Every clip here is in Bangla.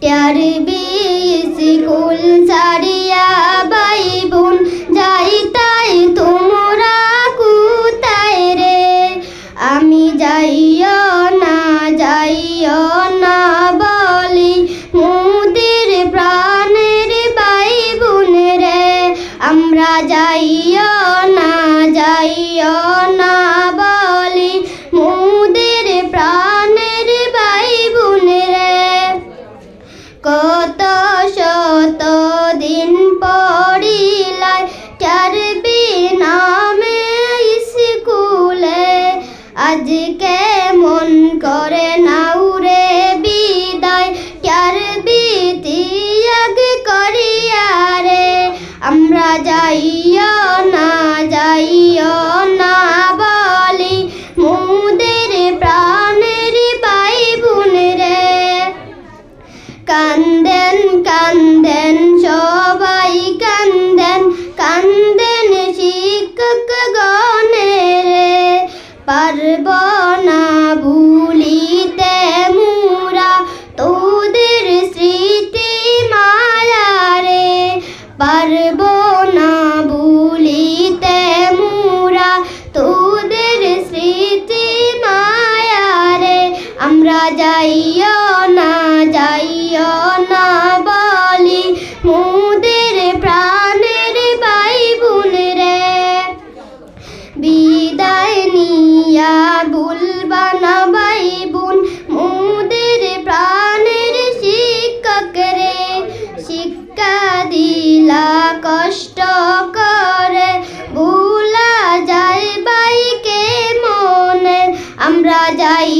प्यार भी स्कूल साड़िया। যাইও না পারব না ভুলিতে মুরা তোদের স্মৃতি মায়ারে। আমরা যাইও না যাইও না বলি মুদের প্রাণের বাই বোন রে। বিদায় নিয়া ভুলবা না দিলা কষ্ট করে ভুলা যায় বাইকে মনে। আমরা যাইও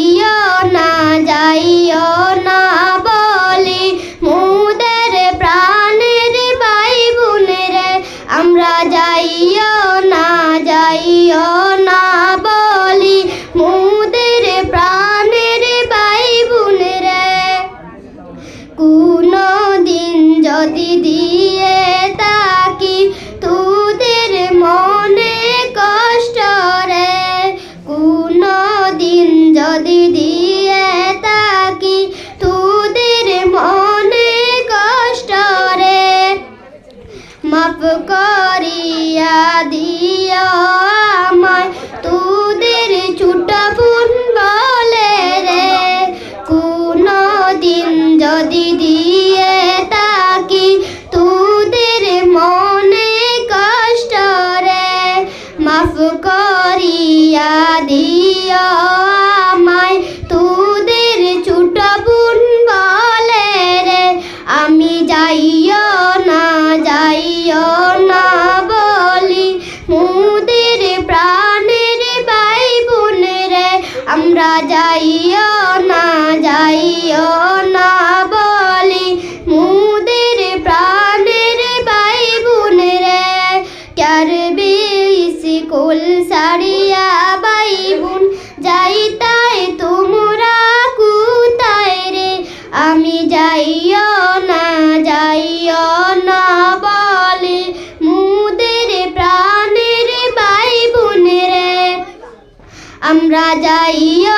করিয়া দিও আমায়। তোদের ছোট বোন বলে রে, আমি যাইও না যাইও না বলি। মুদের প্রাণের বাই বোন রে, আমরা যাইও স্কুল সারিয়া বাই বোন যাই তাই তোমরা কুতায় রে? আমি যাইও না যাইও না বলে মুদের প্রাণের বাই বোন রে। আমরা যাই